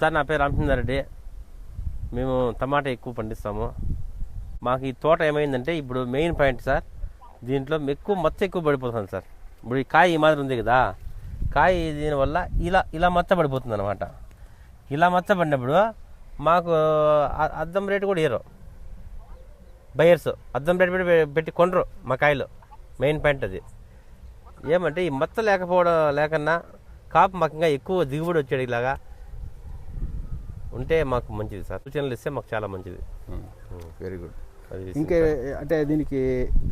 Sir నా పేరు రామచంద్రారెడ్డి మేము టమాటా ఎక్కువ పండిస్తాము. మాకు ఈ తోట ఏమైందంటే ఇప్పుడు మెయిన్ పాయింట్ సార్ దీంట్లో ఎక్కువ మచ్చ ఎక్కువ పడిపోతుంది సార్. ఇప్పుడు ఈ కాయ ఈ మాదిరి ఉంది కదా కాయ దీనివల్ల ఇలా ఇలా మచ్చ పడిపోతుంది అనమాట ఇలా మచ్చ పడినప్పుడు మాకు అద్దం రేటు కూడా ఇయ్యరు బయర్స్ అద్దం రేటు పెట్టి పెట్టి కొనరు మా కాయలు. మెయిన్ పాయింట్ అది. ఏమంటే ఈ మచ్చ లేకపోవడం లేకన్నా కాపు మాకు ఇంకా ఎక్కువ దిగుబడి వచ్చేది ఇలాగా ఉంటే మాకు మంచిది సార్. సూచనలు ఇస్తే మాకు చాలా మంచిది. వెరీ గుడ్ అది ఇంకా అంటే దీనికి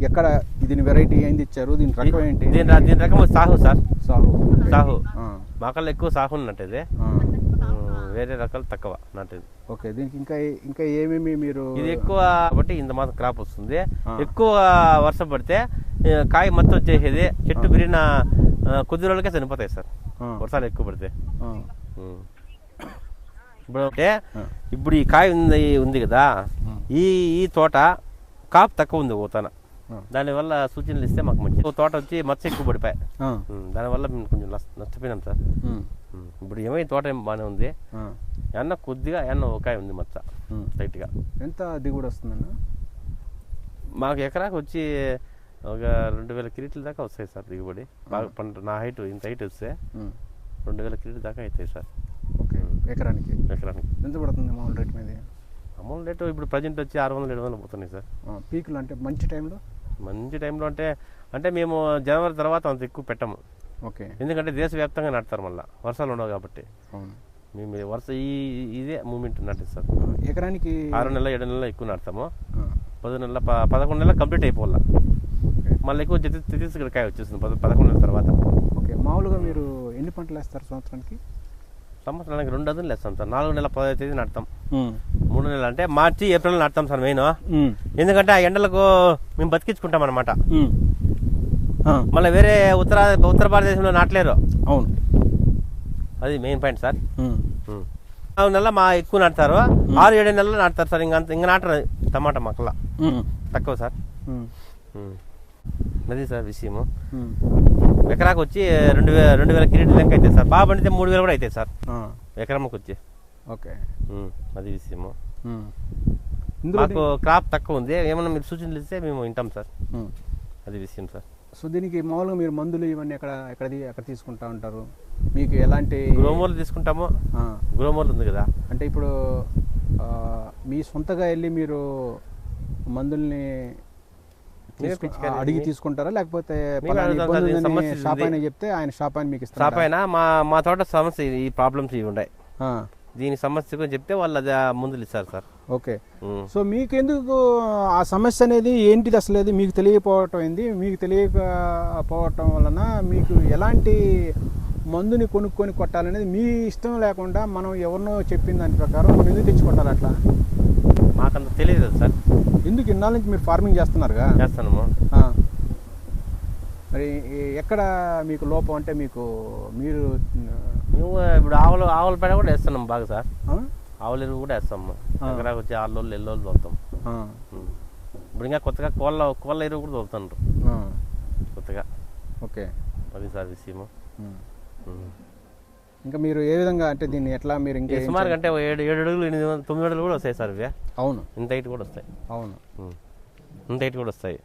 ఎక్కడ దీని వెరైటీ ఏంది ఇచ్చారు? దీని రకం ఏంటి? దీని దీని రకం సాహు సార్. సాహు. సాహు. ఆ, మాకల్లో ఎక్కువ సాహు ఉన్నట్టు వేరే రకాలు తక్కువ నాటేది ఓకే దీనికి ఇంకా ఇంకా ఏమేమి మీరు ఇది ఎక్కువ కాబట్టి ఇంత మాత్రం క్రాప్ వస్తుంది. ఎక్కువ వర్షం పడితే కాయ మొత్తం వచ్చేసేది చెట్టు విరిగిన ఆ, కొద్ది రోజులకే చనిపోతాయి సార్. వర్షాలు ఎక్కువ పడితే. ఇప్పుడు అంటే. ఇప్పుడు ఈ కాయ ఉంది ఉంది కదా. ఈ ఈ తోట కాపు తక్కువ ఉంది ఓతన. దానివల్ల సూచనలు ఇస్తే మాకు మంచి తోట వచ్చి మచ్చ ఎక్కువ పడిపోయాయి ఉమ్, దానివల్ల మేము కొంచెం నష్ట నష్టపోయినాం సార్. ఇప్పుడు ఏమై తోట ఏం బాగానే ఉంది. ఎన్న కొద్దిగా ఎన్న ఒకాయ ఉంది మచ్చ. టైట్గా ఎంత దిగుబడి వస్తుందన్న? మాకు ఎకరాకు వచ్చి ఒక రెండు వేల కిరీట్ల దాకా వస్తాయి సార్ దిగుబడి. బాగా పంట నా హైట్ ఇంత హైట్ వస్తే రెండు వేల కిరీట్ దాకా అవుతాయి సార్. ఎకరానికి? ఎకరానికి. ఎంత పడుతుంది మామూలు రేట్ మీద? అమౌంట్ రేటు ఇప్పుడు ప్రజెంట్ వచ్చి ఆరు వందలు ఏడు వందలు పోతున్నాయి సార్. పీకులు అంటే మంచి టైంలో? మంచి టైంలో అంటే అంటే మేము జనవరి తర్వాత అంత ఎక్కువ పెట్టము. ఓకే. ఎందుకంటే దేశవ్యాప్తంగా నాటుతారు మళ్ళీ. వర్షాలు ఉండవు కాబట్టి. అవును. మేము ఈ వర్ష ఈ ఇదే మూమెంట్ నాటిస్తాం ఆ, ఎకరానికి? ఆరు నెలల ఏడు నెలల ఎక్కువ నాటుతాము పది నెలల పదకొండు నెలల కంప్లీట్ అయిపోవాల. మళ్ళీ ఎక్కువ తెతీసుకుని కాయ వచ్చేస్తుంది పద పదకొండు నెలల తర్వాత. ఓకే. మామూలుగా మీరు ఎన్ని పంటలు వేస్తారు సంవత్సరానికి? సంవత్సరానికి రెండు అదులు వేస్తాం సార్. నాలుగు నెలల పదహైదు తేదీ నాటుతాం మూడు నెలలు అంటే మార్చి ఏప్రిల్ నాటుతాం సార్ మెయిన్. ఎందుకంటే ఆ ఎండలకు మేము బతికించుకుంటాం అనమాట మళ్ళీ వేరే ఉత్తర ఉత్తర భారతదేశంలో నాటలేరు. అవును. అది మెయిన్ పాయింట్ సార్. నాలుగు నెలల మా ఎక్కువ నాటుతారు. ఆరు ఏడు నెలలు నాటుతారు సార్. ఇంకా ఇంకా నాటరు టమాటా మొక్కల తక్కువ సార్. అది సార్ విషయము. ఎకరాకు వచ్చి రెండు వేల రెండు వేల కిరీటి లెక్క అవుతాయి సార్. బాగా పండితే మూడు వేలు కూడా అవుతాయి సార్. ఎకరంకి వచ్చి. ఓకే. అది విషయము. మాకు క్రాప్ తక్కువ ఉంది. ఏమన్నా మీరు సూచనలు ఇస్తే మేము వింటాం సార్. అది విషయం సార్. సో దీనికి మామూలుగా మీరు మందులు ఇవన్నీ ఎక్కడ ఎక్కడ ఎక్కడ తీసుకుంటా ఉంటారు? మీకు ఎలాంటి గ్రోమోర్లు తీసుకుంటాము. గ్రోమోర్లు ఉంది కదా. అంటే ఇప్పుడు మీ సొంతగా వెళ్ళి మీరు మందుల్ని మీరే తీసుకు- పిచికారీ ఆ, అడిగి తీసుకుంటారా? లేకపోతే షాప్. ఆయన చెప్తే ఆయన షాప్ ఆయన మీకు ఇస్తారు షాప్ అయినా మా మా తోట సమస్య ఈ- ప్రాబ్లమ్స్ ఇవి ఉన్నాయి. దీని సమస్య గురించి చెప్తే వాళ్ళు మందులు ఇస్తారు సార్. ఓకే. సో మీకెందుకు ఆ సమస్య అనేది ఏంటిది అసలు అది? మీకు తెలియకపోవటం ఏంది? మీకు తెలియకపోవటం వలన మీకు ఎలాంటి మందుని కొనుక్కొని కొట్టాలనేది మీ ఇష్టం లేకుండా మనం ఎవరినో చెప్పిన దాని ప్రకారం ఎందుకు తెచ్చి కొట్టాలి అట్లా? మాకంత తెలియదు సార్ ఎందుకు ఇన్నాళ్ళ నుంచి మీరు ఫార్మింగ్ చేస్తున్నారుగా చేస్తాము. మరి ఎక్కడ మీకు లోపం అంటే మీకు మీరు మేము ఇప్పుడు ఆవులు ఆవుల పేడ కూడా వేస్తున్నాం బాగా సార్? ఆవుల ఎరువు కూడా వేస్తాము. ఎకరాకు వచ్చి ఆరు రోజులు ఎల్లు రోజులు తోలుతాం. ఇప్పుడు ఇంకా కొత్తగా కోళ్ళ కోళ్ళ ఎరువు కూడా తోలుతున్నారు ఆ. కొత్తగా ఓకే అది సార్ విషయము. ఇంకా మీరు ఏ విధంగా అంటే దీన్ని ఎట్లా మీరు ఇంకా ఈ సుమారుగా అంటే ఏడు ఏడు అడుగులు ఎనిమిది వందలు, తొమ్మిది అడుగులు కూడా వస్తాయి సార్ ఇవి. అవును. ఇంత హైట్ కూడా వస్తాయి. అవును. ఇంత హైట్ కూడా వస్తాయి.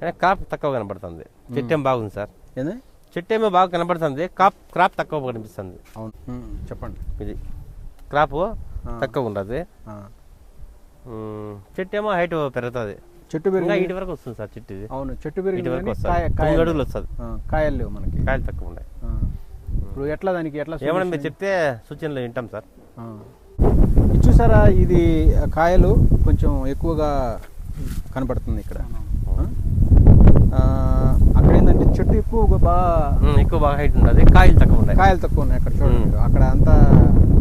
కానీ క్రాప్ తక్కువ కనపడుతుంది. చెట్టు బాగుంది సార్. ఏంది? చెట్టు ఏమో బాగా కనపడుతుంది. క్రాప్ క్రాప్ తక్కువ కనిపిస్తుంది. అవును. చెప్పండి. ఇది. క్రాప్. తక్కువ ఉంటుంది. ఆ. చెట్టు ఏమో హైట్ పెరుగుతుంది. చెట్టు పెరిగి ఇటు వరకు వస్తుంది సార్ చెట్టు ఇది. అవును చెట్టు ఇటు పెరిగి వరకు వస్తుంది. అడుగులు వస్తుంది. కాయలు మనకి. కాయలు తక్కువ ఉన్నాయి. ఇప్పుడు ఎట్లా దానికి ఎట్లా ఏమన్నా solution? మీరు చెప్తే సూచనలు వింటాం సార్. చూసారా ఇది కాయలు? కొంచెం ఎక్కువగా కనపడుతుంది ఇక్కడ. అక్కడ ఏంటంటే చెట్టు ఎక్కువగా బాగా ఎక్కువ బాగా హైట్ ఉంటుంది. కాయలు తక్కువ ఉన్నాయి. కాయలు తక్కువ ఉన్నాయి అక్కడ చూడండి. అక్కడ అంతా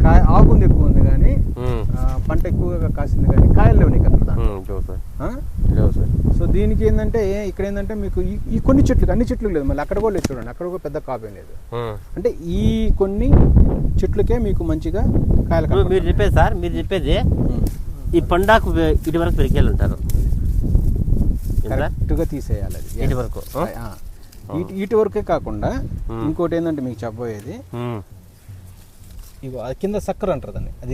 కాయ ఆకుంది ఎక్కువ ఉంది కానీ పంట ఎక్కువగా కాసింది కానీ కాయలు లేవు నీకు అక్కడ దాంట్లో. ఉమ్, లేవు సార్ ఆ? లేవు సార్ సో దీనికి ఏంటంటే ఇక్కడ ఏంటంటే మీకు ఈ- కొన్ని చెట్లు అన్ని చెట్లు లేదు. మళ్ళీ అక్కడ కూడా లేదు చూడండి. అక్కడ కూడా పెద్ద కాపేం లేదు. అంటే ఈ కొన్ని చెట్లకే మీకు మంచిగా కాయలు మీరు చెప్పేది సార్ మీరు చెప్పేది ఈ పండాకు ఇటు వరకు పెరికేళ్ళు ఉంటారు? కరెక్ట్గా తీసేయాలి అది. ఇటు వరకు. ఇటు వరకే కాకుండా ఉమ్. ఇంకోటి ఏంటంటే మీకు చెప్పబోయేది. ఉమ్, ఇగో కింద సక్కర అంటారు దాన్ని. అది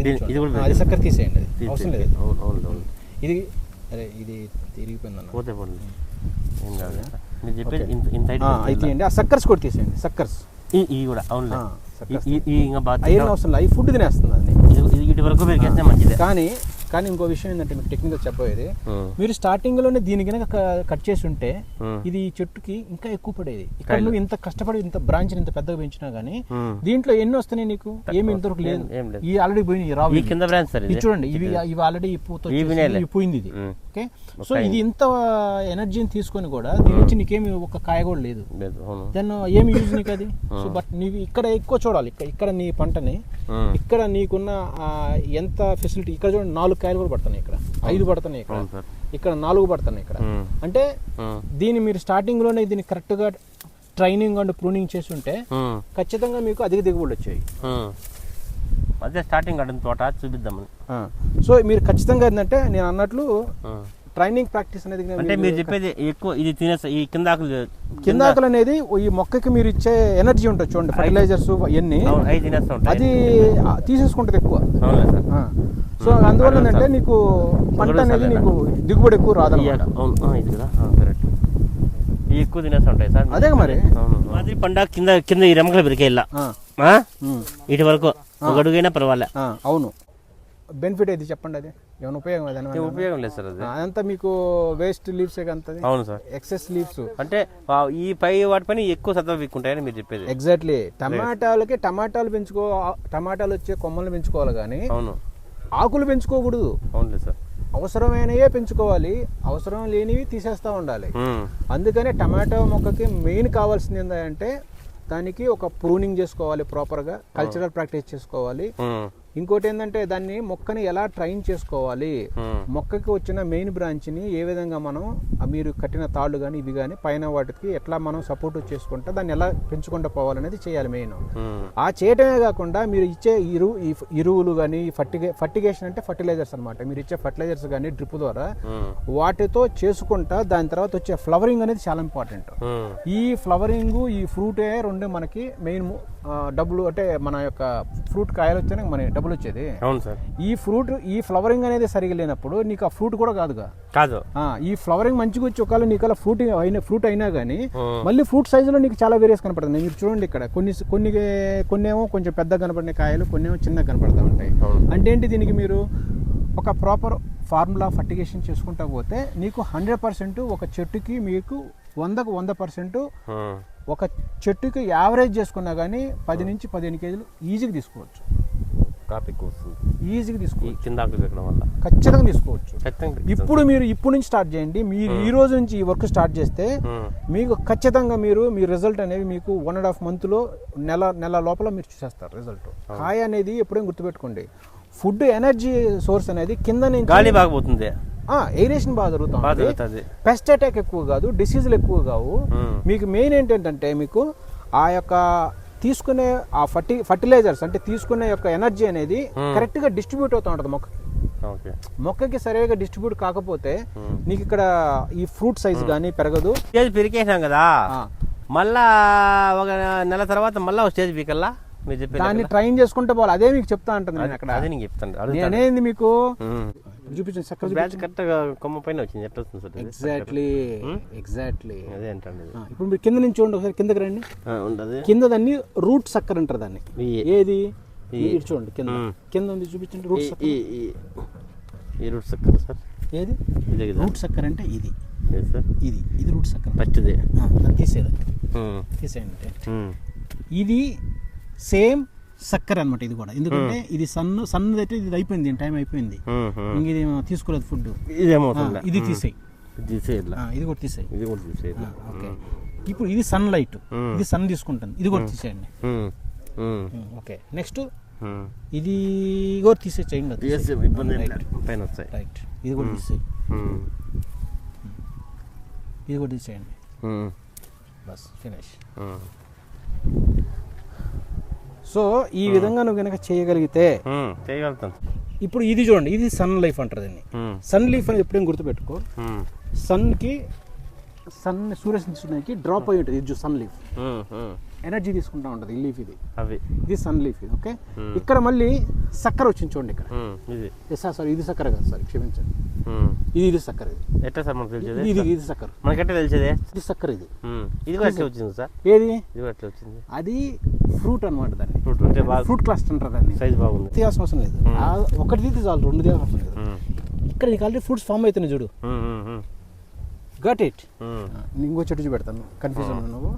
అది సక్కర తీసేయండి అది. అవసరం లేదు. ఇది అరే ఇది తిరిగిపోయిందన్న. పోతే పోండి ఏం కాదు. మీరు చెప్పేది వస్తుంది. అయితే ఆ సక్కర్స్ కూడా తీసేయండి. సక్కర్స్ ఈ ఈ కూడా అవునులే. ఆ, ఈ- ఇంకా బాగా ఐరన్ అవసరం లేదు. ఈ ఫుడ్ తినేస్తుంది అది ఇది ఇటు వరకు పెరిగేస్తే మంచిదే. కానీ కానీ ఇంకో విషయం ఏంటంటే మీకు టెక్నికల్ చెప్పబోయేది. మీరు స్టార్టింగ్లోనే దీని కనుక కట్ చేసి ఉంటే. ఇది ఈ చెట్టుకి ఇంకా ఎక్కువ పడేది. ఇక్కడ. నువ్వు ఇంత కష్టపడి ఇంత బ్రాంచ్ ఇంత పెద్దగా పెంచినా గానీ. దీంట్లో ఎన్ని వస్తున్నాయి నీకు? ఏమి ఇంతవరకు లేదు. ఈ ఆల్రెడీ పోయినాయి రావు కింద బ్రాంచ్ చూడండి ఇవి ఇవి ఆల్రెడీ ఈ పూత పోయింది ఇది. ఓకే? సో ఇది ఇంత ఎనర్జీని తీసుకొని కూడా దీని నుంచి నీకేమి ఒక కాయ కూడా లేదు. దెన్ ఏమి యూజ్ నీకు అది? సో బట్ నీకు ఇక్కడ ఎక్కువ చూడాలి. ఇక్కడ నీ పంటని. ఇక్కడ నీకున్న ఎంత ఫెసిలిటీ ఇక్కడ చూడండి నాలుగు కాయలు కూడా పడుతున్నాయి ఇక్కడ ఐదు పడుతున్నాయి ఇక్కడ ఇక్కడ నాలుగు పడుతున్నాయి ఇక్కడ. అంటే. దీన్ని మీరు స్టార్టింగ్లోనే దీన్ని కరెక్ట్గా ట్రైనింగ్ అండ్ ప్రూనింగ్ చేసి ఉంటే. ఖచ్చితంగా మీకు అధిక దిగుబడులు వచ్చాయి. అదే స్టార్టింగ్ అడిగిన తోట చూపిద్దామని. సో మీరు ఖచ్చితంగా ఏంటంటే నేను అన్నట్లు. ట్రైనింగ్ ప్రాక్టీస్ అనేది మీరు- అంటే మీరు చెప్పేది ఎక్కువ ఇది తినేస్తా ఈ కింద ఆకులు కింద ఆకులు అనేది ఈ మొక్కకి మీరు ఇచ్చే ఎనర్జీ ఉంటుంది చూడండి ఫర్టిలైజర్స్ ఇవన్నీ. అవును అవి తినేస్తా ఉంటాయి. అది తీసేసుకుంటుంది ఎక్కువ. అవునులే సార్. ఆ. సో అందువల్ల ఏంటంటే నీకు పంట అనేది నీకు దిగుబడి ఎక్కువ ఈ రాదన్నమాట. ఆకు- అవును ఆ, ఇది కదా. కరెక్ట్ ఈ ఎక్కువ తినేస్తా ఉంటాయి సార్. అదే మరి. అవును మాదిరి పండ కింద కింద ఈ రెమ్మకలు పెరిగే ఇలా. ఇటు వరకు ఒక అడుగైనా పర్వాలే. ఆ, అవును. బెనిఫిట్ ఏది చెప్పండి అది? ఏమైనా ఉపయోగం ఏ అదేనా ఉపయోగం లేదు సార్ అది. అదంతా మీకు వేస్ట్ లీవ్స్ అంతది అవును సార్. ఎక్సెస్ లీవ్స్ అంటే ఈ పై వాటిపైన ఎక్కువ సత్వ వీక్కుంటాయని మీరు చెప్పేది. ఎగ్జాక్ట్లీ టమాటాలకి టమాటాలు పెంచుకో టమాటాలు వచ్చే కొమ్మలు పెంచుకోవాలి కానీ అవును. ఆకులు పెంచుకోకూడదు. అవునులే సార్. అవసరమైనవే పెంచుకోవాలి. అవసరం లేనివి తీసేస్తూ ఉండాలి. అందుకనే టమాటో మొక్కకి మెయిన్ కావాల్సింది ఏంటంటే దానికి ఒక ప్రూనింగ్ చేసుకోవాలి ప్రాపర్గా కల్చరల్ ప్రాక్టీస్ చేసుకోవాలి. ఇంకోటి ఏంటంటే దాన్ని మొక్కని ఎలా ట్రైన్ చేసుకోవాలి. మొక్కకి వచ్చిన మెయిన్ బ్రాంచ్ని ఏ విధంగా మనం మీరు కట్టిన తాళ్ళు కానీ ఇవి కానీ పైన వాటికి ఎట్లా మనం సపోర్ట్ చేసుకుంటే దాన్ని ఎలా పెంచుకుంటూ పోవాలనేది చేయాలి మెయిన్. ఆ చేయటమే కాకుండా మీరు ఇచ్చే ఇరు ఈ ఇరువులు కానీ ఫర్టిగే ఫర్టిగేషన్ అంటే ఫర్టిలైజర్స్ అనమాట మీరు ఇచ్చే ఫర్టిలైజర్స్ కానీ డ్రిప్ ద్వారా. వాటితో చేసుకుంటా దాని తర్వాత వచ్చే ఫ్లవరింగ్ అనేది చాలా ఇంపార్టెంట్. ఈ ఫ్లవరింగ్ ఈ ఫ్రూటే రెండు మనకి మెయిన్ డబ్బులు అంటే మన యొక్క ఫ్రూట్ కాయలు వచ్చాక మన డబ్బులు వచ్చేది అవును సార్. ఈ ఫ్రూట్ ఈ ఫ్లవరింగ్ అనేది సరిగా లేనప్పుడు నీకు ఆ ఫ్రూట్ కూడా కాదుగా. కాదు. ఆ, ఈ ఫ్లవరింగ్ మంచిగా వచ్చి ఒకవేళ నీకు అలా ఫ్రూట్ అయిన ఫ్రూట్ అయినా కానీ. మళ్ళీ ఫ్రూట్ సైజులో నీకు చాలా వేరియస్ కనపడుతుంది మీరు చూడండి ఇక్కడ. కొన్ని కొన్ని కొన్ని ఏమో కొంచెం పెద్దగా కనపడిన కాయలు కొన్ని ఏమో చిన్నగా కనపడతా ఉంటాయి. అంటే ఏంటి దీనికి మీరు ఒక ప్రాపర్ ఫార్ములా ఫర్టిగేషన్ చేసుకుంటా పోతే నీకు హండ్రెడ్ పర్సెంట్ ఒక చెట్టుకి మీకు వందకు వంద పర్సెంట్. ఒక చెట్టుకి యావరేజ్ చేసుకున్నా కానీ పది నుంచి పదిహేను కేజీలు ఈజీగా తీసుకోవచ్చు. కాపు ఎక్కువ వస్తుంది ఈజీగా తీసుకోవచ్చు. కింద పెట్టడం వల్ల. ఖచ్చితంగా తీసుకోవచ్చు. ఇప్పుడు మీరు ఇప్పుడు నుంచి స్టార్ట్ చేయండి. మీరు ఈ రోజు నుంచి ఈ వర్క్ స్టార్ట్ చేస్తే. మీకు ఖచ్చితంగా మీరు మీ రిజల్ట్ అనేది మీకు వన్ అండ్ హాఫ్ మంత్లో నెల నెల లోపల మీరు చూసేస్తారు రిజల్ట్ కాయ అనేది ఎప్పుడైనా గుర్తుపెట్టుకోండి. ఫుడ్ ఎనర్జీ సోర్స్ అనేది కింద నుంచి గాలి బాగా ఎయిరేషన్ బాగా జరుగుతుంది. పెస్ట్ అటాక్ ఎక్కువ కాదు డిసీజులు ఎక్కువ కావు. మీకు మెయిన్ ఏంటంటే మీకు ఆ యొక్క తీసుకునే ఆ ఫర్టి ఫర్టిలైజర్స్ అంటే తీసుకునే యొక్క ఎనర్జీ అనేది Hmm. కరెక్ట్గా డిస్ట్రిబ్యూట్ అవుతూ ఉంటుంది మొక్కకి ఓకే. మొక్కకి సరిగా డిస్ట్రిబ్యూట్ కాకపోతే. నీకు ఇక్కడ ఈ ఫ్రూట్ సైజ్ కానీ పెరగదు. స్టేజ్ పెరికేసాం కదా. మళ్ళా ఒక నెల తర్వాత మళ్ళా ఒక స్టేజ్ పీకల్లా? దాన్ని ట్రైన్ చేసుకుంటే పోవాలి. అదే మీకు చెప్తా ఉంటుంది నేను అక్కడ. అదే నేను చెప్తాను నేనేంది మీకు. చూపించండి చక్కగా బ్రాంచ్ కరెక్ట్గా కొమ్మ పైన వచ్చింది. ఎట్లా వస్తుంది సార్ ఇది? ఎగ్జాక్ట్లీ ఎగ్జాక్ట్లీ అదే అంటండి ఇది. ఇప్పుడు మీరు కింద నుంచి చూడండి ఒకసారి. కిందకి రండి. ఉండదు. కింద దాన్ని రూట్ సక్కర్ అంటారు దాన్ని. ఏది? ఇటు చూడండి కింద. కింద ఉంది చూపించండి రూట్ సక్కర్ ఈ- రూట్ సక్కర్ సార్? ఏది? ఇదే రూట్ సక్కర్ అంటే ఇది. ఇది. ఇది రూట్ సక్కర్ అది తీసేది. తీసేయండి. ఇది సేమ్ సక్కర్ అన్నమాట ఇది కూడా. ఎందుకంటే ఇది సన్ సన్ అయితే ఇది అయిపోయింది టైం అయిపోయింది. ఇంక ఇది తీసుకోలేదు ఫుడ్ ఇది తీసేయి. ఇది కూడా తీసేయి. ఇది కూడా తీసేయాలి ఓకే. ఇప్పుడు ఇది సన్ లైట్. ఇది సన్ తీసుకుంటుంది. ఇది కూడా తీసేయండి. ఓకే. నెక్స్ట్. ఇది కూడా. పైన వస్తాయి రైట్ ఇది కూడా తీసేయి. ఇది కూడా తీసేయండి. Bus finish. సో ఈ విధంగా నువ్వు కనుక చేయగలిగితే. చేయగలుగుతాను ఇప్పుడు ఇది చూడండి ఇది సన్ లైఫ్ అంటారు దీన్ని. సన్ లీఫ్ అనేది ఎప్పుడైనా గుర్తుపెట్టుకో. సన్కి సన్ సూర్య తీసుకునేకి డ్రాప్ అయి ఉంటుంది. ఇది సన్ లీఫ్. ఎనర్జీ తీసుకుంటా ఉంటుంది ఈ లీఫ్ ఇది. అవి. ఇది సన్ లీఫ్ ఇది ఓకే. ఇక్కడ మళ్ళీ చక్కెర వచ్చింది చూడండి ఇక్కడ. ఇది. సార్ సార్ ఇది చక్కెర కాదు సార్ క్షమించండి. ఇది ఇది చక్కెర ఇది. ఎట్లా సార్ మనకు తెలిసేది? ఇది ఇది చక్కెర మనకెట్లా తెలిసేది? ఇది చక్కెర ఇది. ఇది కూడా ఎట్లా వచ్చింది సార్? ఏది? ఇది ఎట్లా వచ్చింది? అది ఫ్రూట్ అన్నమాట దాన్ని. ఫ్రూట్ అంటే ఫ్రూట్ క్లస్టర్ అంటారు దాన్ని. సైజ్ బాగుంది. తీయాల్సిన అవసరం లేదు. ఒకటి తీస్తే చాలు రెండు తీయాల్సిన అవసరం లేదు. ఇక్కడ నీకు ఆల్రెడీ ఫ్రూట్స్ ఫామ్ అవుతున్నాయి చూడు. Got it um. ఇంకో చెట్టు చూపెడతాను. కన్ఫ్యూజన్ నువ్వు.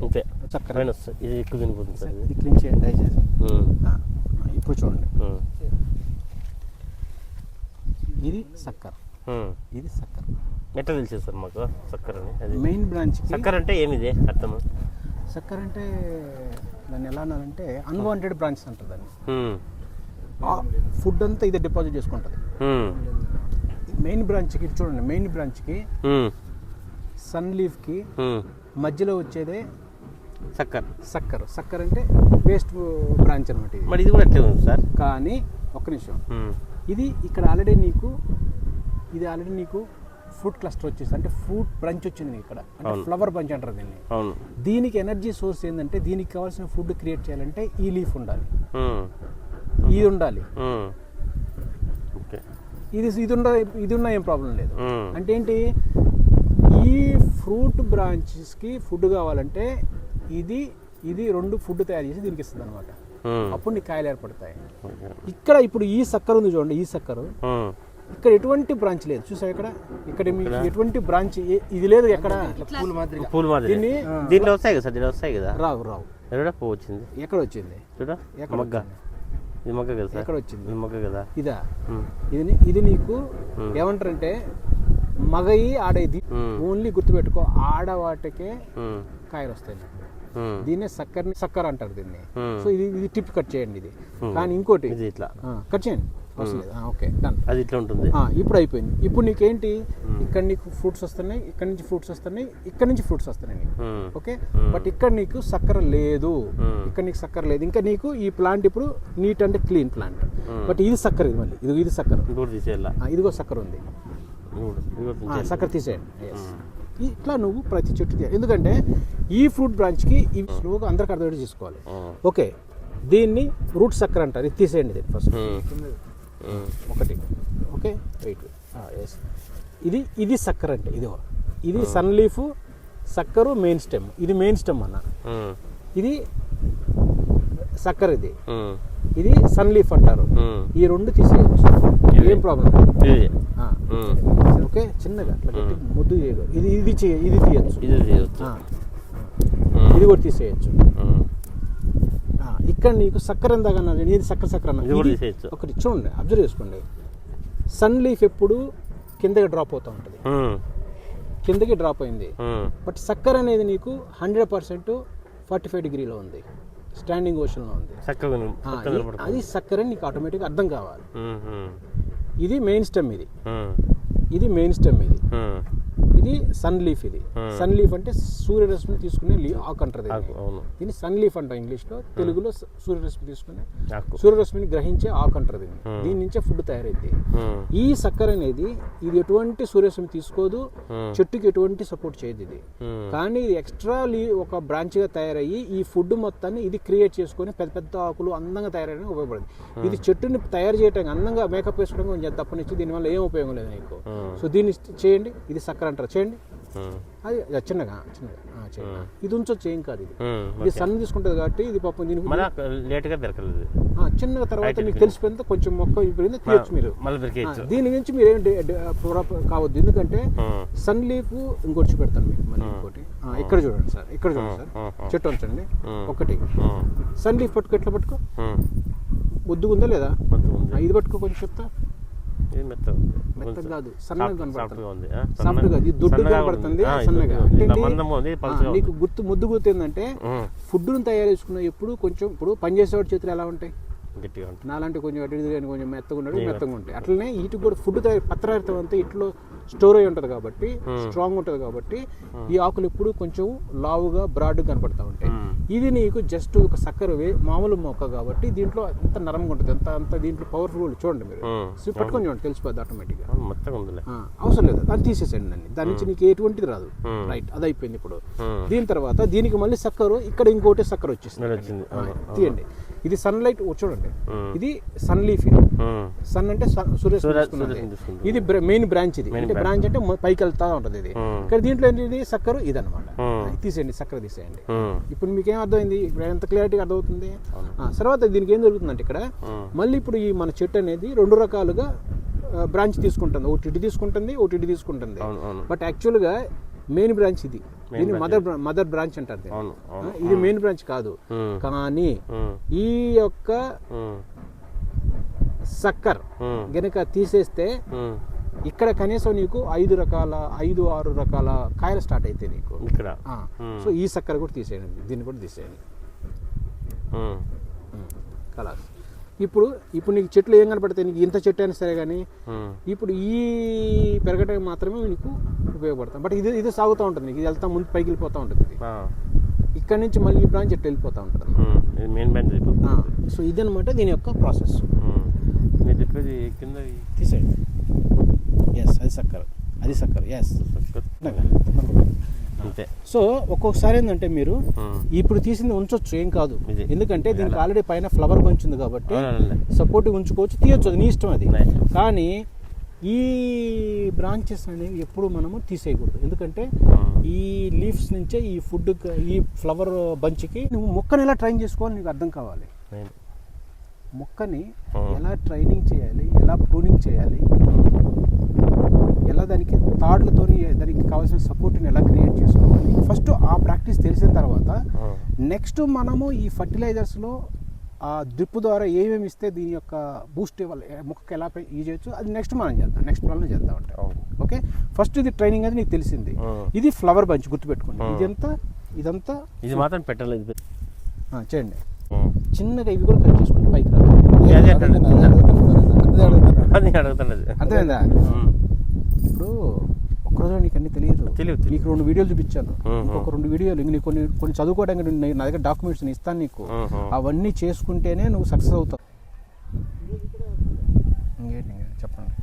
అంతే వస్తుంది ఇది. ఎక్కువ తినిపోతుంది సార్ ఇది క్లీన్ చేయండి దయచేసి ఆ, ఇప్పుడు చూడండి. ఇది చక్కెర. ఉమ్. ఇది చక్కెర. ఎట్లా తెలిసేది సార్ మాకు చక్కెర అని అది మెయిన్ బ్రాంచ్ చక్కెర అంటే ఏమిది? అర్థము చక్కెర అంటే దాన్ని ఎలా అనాలంటే అన్వాంటెడ్ బ్రాంచెస్ అంటారు దాన్ని. ఫుడ్ అంతా ఇది డిపాజిట్ చేసుకుంటుంది. మెయిన్ బ్రాంచ్కి చూడండి మెయిన్ బ్రాంచ్కి సన్ లీఫ్కి. మధ్యలో వచ్చేదే చక్కెర చక్కెర చక్కెర అంటే వేస్ట్ బ్రాంచ్ అనమాట ఇది. మరి ఇది కూడా ఎట్లా ఉంది సార్? కానీ ఒక్క నిమిషం. ఇది ఇక్కడ ఆల్రెడీ నీకు ఇది ఆల్రెడీ నీకు ఫ్రూట్ క్లస్టర్ వచ్చేసి అంటే ఫ్రూట్ బ్రంచ్ వచ్చింది నీకు ఇక్కడ. అంటే. ఫ్లవర్ బంచ్ అంటారు దీన్ని. దీనికి ఎనర్జీ సోర్స్ ఏంటంటే దీనికి కావాల్సిన ఫుడ్ క్రియేట్ చేయాలంటే ఈ లీఫ్ ఉండాలి. ఇది ఉండాలి. ఇది ఇది ఉండ ఇది ఉన్నా ఏం ప్రాబ్లం లేదు. అంటే ఏంటి? ఈ ఫ్రూట్ బ్రాంచెస్కి ఫుడ్ కావాలంటే ఇది ఇది రెండు ఫుడ్ తయారు చేసి దీనికి ఇస్తుంది అనమాట అప్పుడు నీకు కాయలు ఏర్పడతాయి. ఓకే. ఇక్కడ ఇప్పుడు ఈ సక్కర ఉంది చూడండి ఈ సక్కరు. ఇక్కడ ఎటువంటి బ్రాంచ్ లేదు. చూసా ఇక్కడ? ఇక్కడ ఎటువంటి బ్రాంచ్ ఏ- ఇది లేదు ఎక్కడ? పూల మాదిరిగా. పూలు మాదిరి దీన్ని దీంట్లో వస్తాయి కదా సార్ దీంట్లో వస్తాయి కదా? రావు రావు. ఎక్కడ వచ్చింది. ఎక్కడ వచ్చింది? చూడ. ఎక్కడ మొగ్గ. ఇది మొగ్గ కదా సార్? ఎక్కడ వచ్చింది ఇది? కదా ఇదా నీకు. ఏమంటారంటే మగయి ఆడేది. ఓన్లీ గుర్తుపెట్టుకో ఆడవాటికే కాయలు వస్తాయి దీన్నే సక్కర్ని సక్కర్ అంటారు దీన్ని. సో ఇది ఇది టిప్ కట్ చేయండి ఇది. కానీ ఇంకోటి ఇట్లా. కట్ చేయండి. అవసరం లేదు ఓకే డన్ అది ఇట్లా ఉంటుంది. ఇప్పుడు అయిపోయింది. ఇప్పుడు నీకేంటి? ఇక్కడ నీకు ఫ్రూట్స్ వస్తున్నాయి ఇక్కడ నుంచి ఫ్రూట్స్ వస్తున్నాయి ఇక్కడ నుంచి ఫ్రూట్స్ వస్తున్నాయి నీకు. ఓకే. బట్ ఇక్కడ నీకు చక్కెర లేదు. ఇక్కడ నీకు చక్కెర లేదు. ఇంకా నీకు ఈ ప్లాంట్ ఇప్పుడు నీట్ అంటే క్లీన్ ప్లాంట్. బట్ ఇది చక్కెర ఇది మళ్ళీ. ఇది ఇది చక్కెర. ఇదిగో చక్కెర ఉంది. చక్కెర తీసేయండి. ఇట్లా నువ్వు ప్రతి చెట్టు ఎందుకంటే ఈ ఫ్రూట్ బ్రాంచ్కి ఇవి స్లోగా అందరికి అర్థమయ్యేది చేసుకోవాలి ఓకే? దీన్ని రూట్ చక్కెర అంటారు. ఇది తీసేయండి ఇది ఫస్ట్ ఒకటి. ఓకే? వెయిట్ ఎస్ ఇది ఇది చక్కెర అంటే ఇది ఇది సన్ లీఫ్ చక్కెర మెయిన్ స్టెమ్. ఇది మెయిన్ స్టెమ్ అన్న. ఉమ్, ఇది చక్కెర ఇది ఉమ్, ఇది సన్ లీఫ్ అంటారు. ఈ రెండు తీసేయచ్చు? ఏం ప్రాబ్లం ఉమ్, ఓకే? చిన్నగా. అట్లా ముద్దు చేయదు ఇది ఇది ఇది తీయచ్చు. ఇది ఉమ్, ఇది కూడా తీసేయచ్చు. ఇక్కడ నీకు చక్కెర ఎందాక అన్నారు ఇది చక్కెర చక్కెర అన్నారు. ఇది కూడా ఇది తీసేయచ్చు. ఒకటి చూడండి అబ్జర్వ్ చేసుకోండి. సన్ లీఫ్ ఎప్పుడు కిందకి డ్రాప్ అవుతూ ఉంటుంది. కిందకి డ్రాప్ అయింది. బట్ చక్కెర అనేది నీకు హండ్రెడ్ పర్సెంట్ ఫార్టీ ఫైవ్ డిగ్రీలో ఉంది. స్టాండింగ్ ఓషన్లో ఉంది. అది చక్కెర నీకు ఆటోమేటిక్గా అర్థం కావాలి. ఇది మెయిన్ స్టెమ్ ఇది. ఇది మెయిన్ స్టెమ్ ఇది. ఇది సన్ లీఫ్ ఇది. సన్ లీఫ్ అంటే సూర్యరశ్మి తీసుకునే లీ ఆకు అంటారు దీన్ని. సన్ లీఫ్ అంటాం ఇంగ్లీష్లో. తెలుగులో సూర్యరశ్మి తీసుకునే సూర్యరశ్మిని గ్రహించే ఆకు అంటారు దీన్ని. దీని నుంచే ఫుడ్ తయారైంది ఈ చక్కెర అనేది ఇది ఎటువంటి సూర్యరశ్మి తీసుకోదు చెట్టుకి ఎటువంటి సపోర్ట్ చేయదు ఇది. కానీ ఇది ఎక్స్ట్రా లీ ఒక బ్రాంచ్గా తయారయ్యి ఈ ఫుడ్ మొత్తాన్ని ఇది క్రియేట్ చేసుకొని పెద్ద పెద్ద ఆకులు అందంగా తయారయ్యడానికి ఉపయోగపడింది ఇది చెట్టుని తయారు చేయడానికి అందంగా మేకప్ వేసుకోవడానికి కొంచెం తప్పనిచ్చి దీనివల్ల ఏం ఉపయోగం లేదు నీకు. సో దీన్ని చేయండి. ఇది చక్కెర అంటారు చేయండి. అది చిన్నగా చిన్నగా. చేయండి. ఇది ఉంచొచ్చు ఏం కాదు ఇది. ఇది. సన్ తీసుకుంటుంది కాబట్టి ఇది పాపం దీనికి లేట్గా దొరకలేదు చిన్నగా తర్వాత మీకు తెలిసిపోయింది కొంచెం మొక్క ఇప్పుడు తీయచ్చు మీరు. దీని నుంచి మీరు ఏం కావద్దు. ఎందుకంటే సన్ లీఫ్ ఇంకోటి చూపెడతాను మీకు మళ్ళీ ఇంకోటి. ఇక్కడ చూడండి సార్ ఇక్కడ చూడండి సార్. చెట్టు ఉంచండి. ఒకటి. సన్ లీఫ్ పట్టుకో ఎట్లా పట్టుకో? ఉమ్, ముద్దుగా ఉందా లేదా ఇది పట్టుకో కొంచెం చెప్తా. ఇది మెత్తగా కాదు సన్నగా కనబడుతుంది. ఉంది ఇది దొడ్డు కనబడుతుంది సన్నగా. అంటే నీకు. గుర్తు ముద్దు గుర్తు ఏంటంటే ఫుడ్ను తయారు చేసుకున్న ఎప్పుడు కొంచెం ఇప్పుడు పనిచేసేవాడి చేతులు ఎలా ఉంటాయి? గట్టిగా నాలాంటి కొంచెం అటు ఇటు కానీ కొంచెం మెత్తగా ఉన్నాడు మెత్తగా ఉంటాయి. అట్లనే వీటికి కూడా ఫుడ్ తయారు పత్రహారితం అంతా ఇట్లో స్టోర్ అయి ఉంటుంది కాబట్టి స్ట్రాంగ్ ఉంటుంది కాబట్టి ఈ ఆకులు ఎప్పుడు కొంచెం లావుగా బ్రాడ్ కనపడతా ఉంటాయి. ఇది నీకు జస్ట్ ఒక చక్కెర వే మామూలు మొక్క కాబట్టి దీంట్లో అంత నరంగా ఉంటుంది అంత అంత దీంట్లో పవర్ఫుల్ చూడండి మీరు. పట్టుకొని చూడండి తెలిసిపోద్ది ఆటోమేటిక్గా మొత్తం ఉందిలే ఆ, అవసరం లేదు. దాన్ని తీసేసేయండి దాన్ని దాని నుంచి నీకు ఎటువంటిది రాదు. రైట్ అది అయిపోయింది ఇప్పుడు. దీని తర్వాత దీనికి మళ్ళీ సక్కరు ఇక్కడ ఇంకోటి సక్కర్ వచ్చేసింది. తీయండి. ఇది సన్ లైట్ చూడండి. ఇది సన్ లీఫ్. సన్ అంటే సూర్య. ఇది మెయిన్ బ్రాంచ్ ఇది. అంటే బ్రాంచ్ అంటే పైకి వెళ్తా ఉంటది ఇది. ఇక్కడ దీంట్లో ఏంటి సక్కరు ఇది అనమాట. తీసేయండి సక్కర తీసేయండి. ఇప్పుడు మీకు ఏం అర్థమైంది? ఇప్పుడు ఎంత క్లారిటీగా అర్థమవుతుంది? తర్వాత దీనికి ఏం జరుగుతుందంటే ఇక్కడ. మళ్ళీ ఇప్పుడు ఈ మన చెట్టు అనేది రెండు రకాలుగా బ్రాంచ్ తీసుకుంటుంది. ఒకటి ఇటు తీసుకుంటుంది ఒకటి ఇటు తీసుకుంటుంది. బట్ యాక్చువల్గా మెయిన్ బ్రాంచ్ ఇది. దీన్ని మదర్ మదర్ బ్రాంచ్ అంటారు ఇది మెయిన్ బ్రాంచ్ కాదు. కానీ. ఈ యొక్క. సక్కర్. గనక తీసేస్తే. ఇక్కడ కనీసం నీకు ఐదు రకాల ఐదు ఆరు రకాల కాయలు స్టార్ట్ అవుతాయి నీకు. ఇక్కడ. సో ఈ సక్కర కూడా తీసేయండి. దీన్ని కూడా తీసేయండి. కలాస్. ఇప్పుడు ఇప్పుడు నీకు చెట్లు ఏం కనపడతాయి? నీకు ఇంత చెట్టు అయినా సరే కానీ. ఇప్పుడు ఈ పెరగటానికి మాత్రమే నీకు ఉపయోగపడతాం. బట్ ఇది ఇది సాగుతూ ఉంటుంది నీకు. ఇది వెళ్తా ముందు పైకి వెళ్ళిపోతూ ఉంటుంది. ఇక్కడ నుంచి మళ్ళీ ఈ బ్రాంచ్ ఎట్టు వెళ్ళిపోతూ ఉంటుంది మెయిన్ బ్రాంచ్ సో ఇదనమాట దీని యొక్క ప్రాసెస్. మీరు చెప్పేది కింద తీసేయండి. ఎస్ అది సక్కర్. అది సక్కర్. ఎస్ అంతే సో ఒక్కొక్కసారి ఏంటంటే మీరు. ఇప్పుడు తీసింది ఉంచొచ్చు ఏం కాదు. ఎందుకంటే దీనికి ఆల్రెడీ పైన ఫ్లవర్ బంచ్ ఉంది కాబట్టి సపోర్ట్ ఉంచుకోవచ్చు తీయొచ్చు నీ ఇష్టం అది. కానీ ఈ బ్రాంచెస్ అనేవి ఎప్పుడు మనము తీసేయకూడదు ఎందుకంటే. ఈ లీవ్స్ నుంచే ఈ ఫుడ్ ఈ ఫ్లవర్ బంచ్కి నువ్వు మొక్కని ఎలా ట్రైన్ చేసుకోవాలి నీకు అర్థం కావాలి. మొక్కని. ఎలా ట్రైనింగ్ చేయాలి ఎలా ప్రూనింగ్ చేయాలి ఎలా దానికి తాడ్లతోని దానికి కావాల్సిన సపోర్ట్ని ఎలా క్రియేట్ చేసుకోవాలి ఫస్ట్ ఆ ప్రాక్టీస్ తెలిసిన తర్వాత. నెక్స్ట్ మనము ఈ ఫర్టిలైజర్స్లో ఆ డ్రిప్ ద్వారా ఏమేమి ఇస్తే దీని యొక్క బూస్ట్ ఇవ్వాలి మొక్కకి ఎలా ఇది చేయొచ్చు అది నెక్స్ట్ మనం చేద్దాం నెక్స్ట్ ప్లాన్లో చేద్దాం అంటే ఓకే ఫస్ట్ ఇది ట్రైనింగ్ అది నీకు తెలిసింది. ఇది ఫ్లవర్ బంచ్ గుర్తుపెట్టుకోండి Hmm. ఇదంతా ఇదంతా ఇది మాత్రం పెట్టలేదు చేయండి. చిన్నగా ఇవి కూడా కట్ చేసుకుంటే పైకి రాదు అదే అడుగుతున్నది. ఇప్పుడు ఒక్కరోజు నీకు అన్ని తెలియదు తెలియదు. నీకు రెండు వీడియోలు చూపించాను. ఇంకొక రెండు వీడియోలు ఇంక నీకు కొన్ని కొన్ని చదువుకోవడానికి నేను- నా దగ్గర డాక్యుమెంట్స్ ఇస్తాను నీకు. అవన్నీ చేసుకుంటేనే నువ్వు సక్సెస్ అవుతావు ఇంకేంటి ఇంకా చెప్పండి.